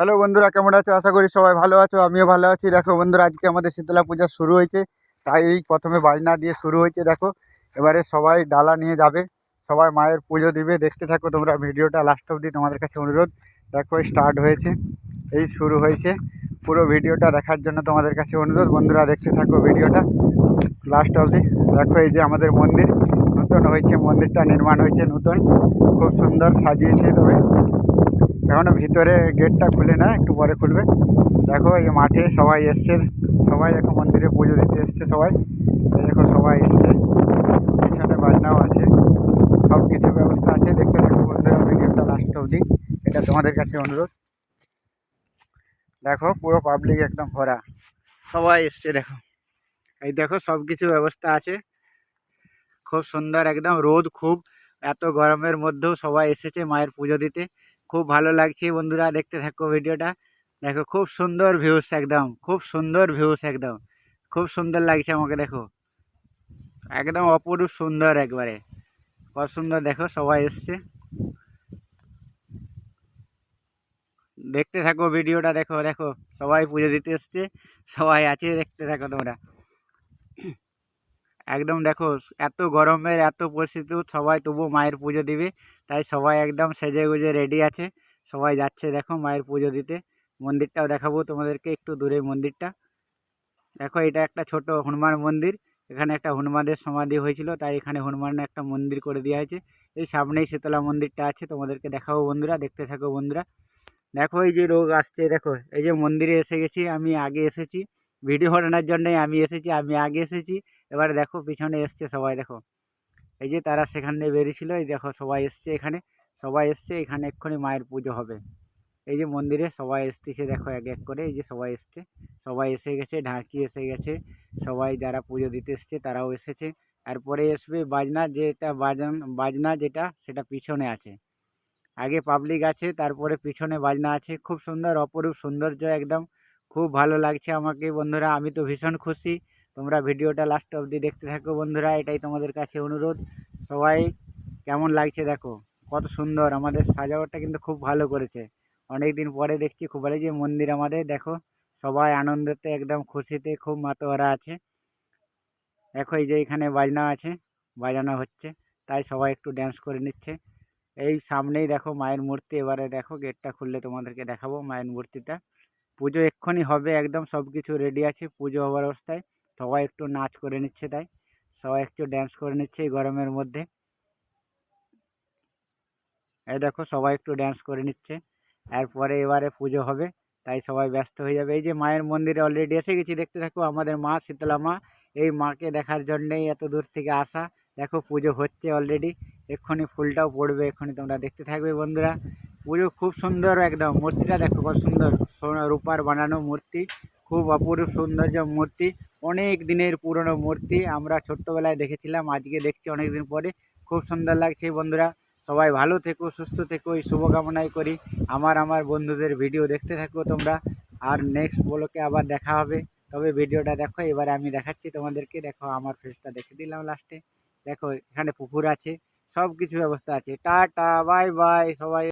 Hello বন্ধুরা, কেমন আছো? আশা করি সবাই ভালো আছো, আমিও ভালো আছি। দেখো বন্ধুরা, আজকে আমাদের শীতলা পূজা শুরু হয়েছে, তাই এই প্রথমে বাজনা দিয়ে শুরু হয়েছে, দেখো। এবারে সবাই ডালা নিয়ে যাবে, সবাই মায়ের পুজো দিবে। দেখতে থাকো তোমরা ভিডিওটা লাস্ট অবধি, তোমাদের কাছে অনুরোধ। দেখো স্টার্ট হয়েছে, এই শুরু হয়েছে। পুরো ভিডিওটা দেখার জন্য তোমাদের কাছে অনুরোধ। বন্ধুরা, দেখতে থাকো ভিডিওটা লাস্ট অবধি। দেখো, এই যে আমাদের মন্দির, নতুন হয়েছে, মন্দিরটা নির্মাণ হয়েছে নতুন। খুব সুন্দর সাজিয়েছে তবে এখনও ভিতরে গেটটা খুলে না, একটু পরে খুলবে। দেখো, এই মাঠে সবাই এসছে। সবাই এখন মন্দিরে পুজো দিতে এসছে সবাই। দেখো সবাই এসছে। পিছনে বাজনাও আছে। সব কিছু ব্যবস্থা আছে। দেখতে থাকো বন্ধুরা, ভিডিওটা লাস্ট অবধি। এটা তোমাদের কাছে অনুরোধ। দেখো, পুরো পাবলিক একদম ভরা। সবাই এসছে, দেখো। এই দেখো সব কিছু ব্যবস্থা আছে। খুব সুন্দর একদম। রোদ খুব। এত গরমের মধ্যেও সবাই এসেছে মায়ের পুজো দিতে। খুব ভালো লাগছে বন্ধুরা, দেখতে থাকো ভিডিওটা। দেখো, খুব সুন্দর ভিউস একদম, খুব সুন্দর ভিউস একদম। খুব সুন্দর লাগছে আমাকে, দেখো। একদম অপরূপ সুন্দর একবারে। কত সুন্দর, দেখো, সবাই এসছে। দেখতে থাকো ভিডিওটা, দেখো দেখো, সবাই পুজো দিতে এসছে, সবাই আছে, দেখতে থাকো তোমরা। একদম দেখো, এত গরমের, এত পরিস্থিতি, সবাই তবু মায়ের পুজো দিবে। তাই সবাই একদম সেজে গুজে রেডি আছে। সবাই যাচ্ছে দেখো মায়ের পুজো দিতে। মন্দিরটাও দেখাবো তোমাদেরকে একটু দূরে মন্দিরটা। দেখো এটা একটা ছোট হনুমান মন্দির। এখানে একটা হনুমানের সমাধি হয়েছিল, তাই এখানে হনুমানের একটা মন্দির করে দেওয়া হয়েছে। এই সামনেই শীতলা মন্দিরটা আছে, তোমাদেরকে দেখাবো বন্ধুরা, দেখতে থাকো বন্ধুরা। দেখো এই যে রোগ আসছে, দেখো, এই যে মন্দিরে এসে গেছি, আমি আগে এসেছি। ভিডিও বানানোর জন্যই আমি এসেছি, আমি আগে এসেছি। এবারে দেখো পিছনে এসছে সবাই, দেখো। এই যে তারা সেখান দিয়ে বেরিয়েছিল, এই দেখো সবাই এসছে এখানে। সবাই এসছে, এখানে এক্ষুনি মায়ের পুজো হবে। এই যে মন্দিরে সবাই এসতেছে, দেখো এক এক করে, এই যে সবাই এসছে। সবাই এসে গেছে, ঢাকি এসে গেছে। সবাই যারা পুজো দিতে এসছে, তারাও এসেছে। তারপরে আসবে বাজনা যেটা বাজান, বাজনা যেটা, সেটা পিছনে আছে। আগে পাবলিক আছে, তারপরে পিছনে বাজনা আছে। খুব সুন্দর, অপরূপ সৌন্দর্য একদম। খুব ভালো লাগছে আমাকে, বন্ধুরা। আমি তো ভীষণ খুশি। তোমরা ভিডিওটা লাস্ট অবধি দেখতে থাকো বন্ধুরা, এটাই তোমাদের কাছে অনুরোধ। সবাই কেমন লাগছে দেখো, কত সুন্দর, আমাদের সাজাওয়ারটা কিন্তু খুব ভালো করেছে। অনেক দিন পরে দেখছি, খুব ভালো যে মন্দির আমাদের, দেখো, সবাই আনন্দতে, একদম খুশিতে, খুব মাতোয়ারা আছে। দেখো, এই যে এখানে বাজনা আছে, বাজানো হচ্ছে, তাই সবাই একটু ড্যান্স করে নিচ্ছে। এই সামনেই দেখো, মায়ের মূর্তি, এবারে দেখো, গেটটা খুললে তোমাদেরকে দেখাবো মায়ের মূর্তিটা। পুজো এক্ষুনি হবে, একদম সব কিছু রেডি আছে, পুজো হওয়ার অবস্থায়। সবাই একটু নাচ করে নিচ্ছে তাই। সবাই একটু ড্যান্স করে নিচ্ছে এই গরমের মধ্যে। এই দেখো সবাই একটু ড্যান্স করে নিচ্ছে। এরপরে এবারে পুজো হবে, তাই সবাই ব্যস্ত হয়ে যাবে। এই যে মায়ের মন্দিরে অলরেডি এসে গেছি, দেখতে থাকো আমাদের মা, শীতলা মা। এই মাকে দেখার জন্যেই এত দূর থেকে আসা। দেখো পুজো হচ্ছে অলরেডি এক্ষুনি ফুলটাও পড়বে, এক্ষুনি তোমরা দেখতে থাকবে বন্ধুরা। পুজো খুব সুন্দর একদম, মূর্তিটা দেখো কত সুন্দর। সোনা রূপার বানানো মূর্তি। খুব অপরূপ সৌন্দর্য মূর্তি, অনেক দিনের পুরনো মূর্তি আমরা ছোট্টবেলায় দেখেছিলাম, আজকে দেখছি অনেক দিন পরে। খুব সুন্দর লাগছে বন্ধুরা। সবাই ভালো থেকো, সুস্থ থেকো, এই শুভকামনাই করি। আমার আমার বন্ধুদের ভিডিও দেখতে থাকো তোমরা। আর নেক্সট ব্লকে আবার দেখা হবে। তবে ভিডিওটা দেখো, এবারে আমি দেখাচ্ছি তোমাদেরকে। দেখো, আমার ফেসটা দেখে দিলাম লাস্টে দেখো, এখানে পুকুর আছে সব কিছু ব্যবস্থা আছে। টাটা বাই বাই সবাই।